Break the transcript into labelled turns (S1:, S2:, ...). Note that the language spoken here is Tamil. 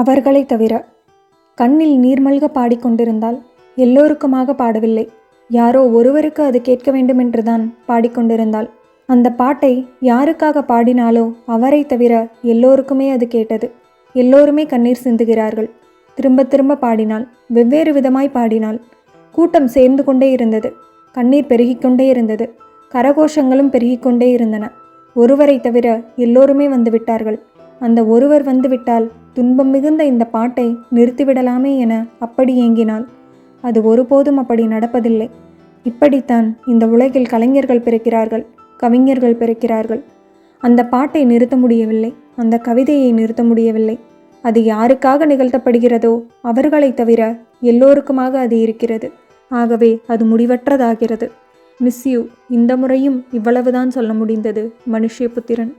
S1: அவர்களை தவிர. கண்ணில் நீர்மல்க பாடிக்கொண்டிருந்தால் எல்லோருக்குமாக பாடவில்லை. யாரோ ஒருவருக்கு அது கேட்க வேண்டுமென்றுதான் பாடிக்கொண்டிருந்தாள் அந்த பாட்டை யாருக்காக பாடினாலோ அவரை தவிர எல்லோருக்குமே அது கேட்டது. எல்லோருமே கண்ணீர் சிந்துகிறார்கள். திரும்ப திரும்ப பாடினாள். வெவ்வேறு விதமாய் பாடினாள். கூட்டம் சேர்ந்து கொண்டே இருந்தது. கண்ணீர் பெருகிக்கொண்டே இருந்தது. கரகோஷங்களும் பெருகிக்கொண்டே இருந்தன. ஒருவரை தவிர எல்லோருமே வந்துவிட்டார்கள் அந்த ஒருவர் வந்துவிட்டால் துன்பம் மிகுந்த இந்த பாட்டை நிறுத்திவிடலாமே என அப்படி ஏங்கினாள். அது ஒருபோதும் அப்படி நடப்பதில்லை. இப்படித்தான் இந்த உலகில் கலைஞர்கள் பிறக்கிறார்கள் கவிஞர்கள் பிறக்கிறார்கள். அந்த பாட்டை நிறுத்த முடியவில்லை அந்த கவிதையை நிறுத்த முடியவில்லை. அது யாருக்காக நிகழ்த்தப்படுகிறதோ அவர்களை தவிர எல்லோருக்குமாக அது இருக்கிறது. ஆகவே அது முடிவற்றதாகிறது. மிஸ் யூ இந்த முறையும் இவ்வளவுதான் சொல்ல முடிந்தது மனுஷ்யபுத்திரன்.